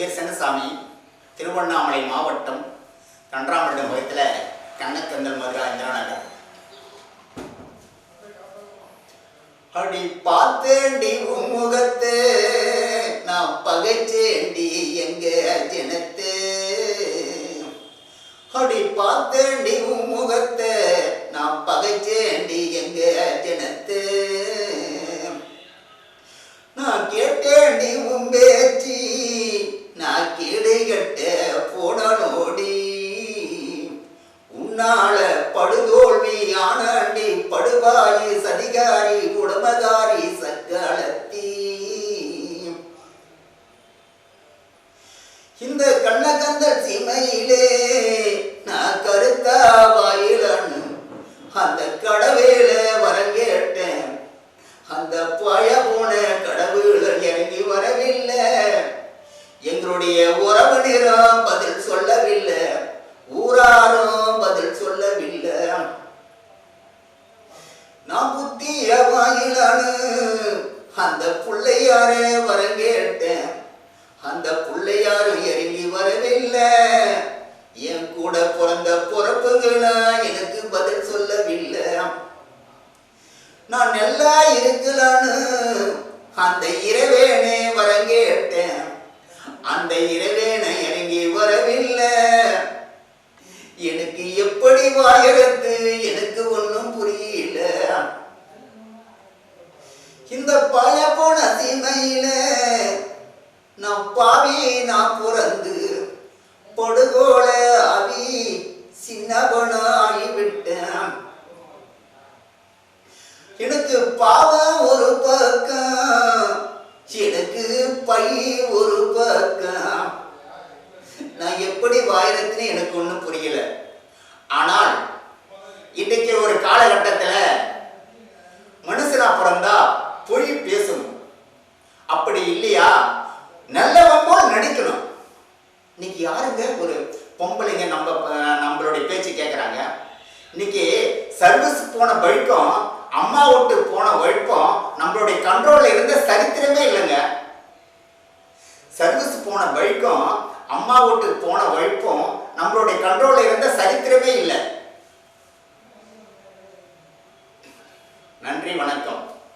எங்கள் சென்னசாமி திருவண்ணாமலை மாவட்டம் கன்றாமரிடம் வயத்தில் கண்ணக்கந்தல் மதுரா இந்திராநகர். அடி பார்த்தேண்டி உன் முகத்தை நான் பகைச்சேண்டி எங்க ஜனத்தே. அடி பார்த்தேண்டி உன் முகத்தை நான் பகைச்சேண்டி எங்க ஜனத்தே நான் கேட்டேண்டி உன் பேச்சு நான் கீடு கட்ட போனோடி உன்னால படுதோல்வியான ஆனாண்டி படுபாயி சதிகாரி குடும்பகாரி சக்களத்தி இந்த கண்ணகந்த சீமையிலே நான் கருத்தா வாயிலன்னு அந்த கடவேல வரங்கேட்டேன் அந்த பய போன கடவுள் இறங்கி வரவில்லை. எங்களுடைய உறவு நிறம் பதில் சொல்லவில்லை ஊராரும் பதில் சொல்லவில்லை நான் புத்திய வாயிலானு அந்த புள்ளையாரே வர கேட்டேன் அந்த பிள்ளையாரும் இறங்கி வரவில்லை. என் கூட பிறந்த பிறப்புகளா எனக்கு பதில் சொல்லவில்லை. நான் நல்லா இருக்கலான்னு அந்த இரவேனே வர கேட்டேன் அந்த இரவேனை இறங்கி வரவில்லை. எனக்கு எப்படி வாயகத்து எனக்கு ஒன்று புரியல இந்த பழ போன சீமையில நான் பாவி நான் பிறந்து படுகோல அவி சின்னபன ஆகிவிட்டேன் எனக்கு பாவம் ஒரு பக்கம் எனக்கு பை ஒரு பக்கம். நான் எப்படி வாயிரத்துன்னு எனக்கு ஒன்றும் புரியல. பேச்சு இன்னைக்கு சர்வீஸ் போன வழுக்கம் அம்மா விட்டு போன வழுக்கம் நம்மளுடைய கண்ட்ரோல்ல இருந்த சரித்திரமே இல்லைங்க. சர்வீஸ் போன வழுக்கம் அம்மா வீட்டுக்கு போன வழுக்கம் நம்மளுடைய கண்ட்ரோல்ல இருந்த சரித்திரமே இல்லை.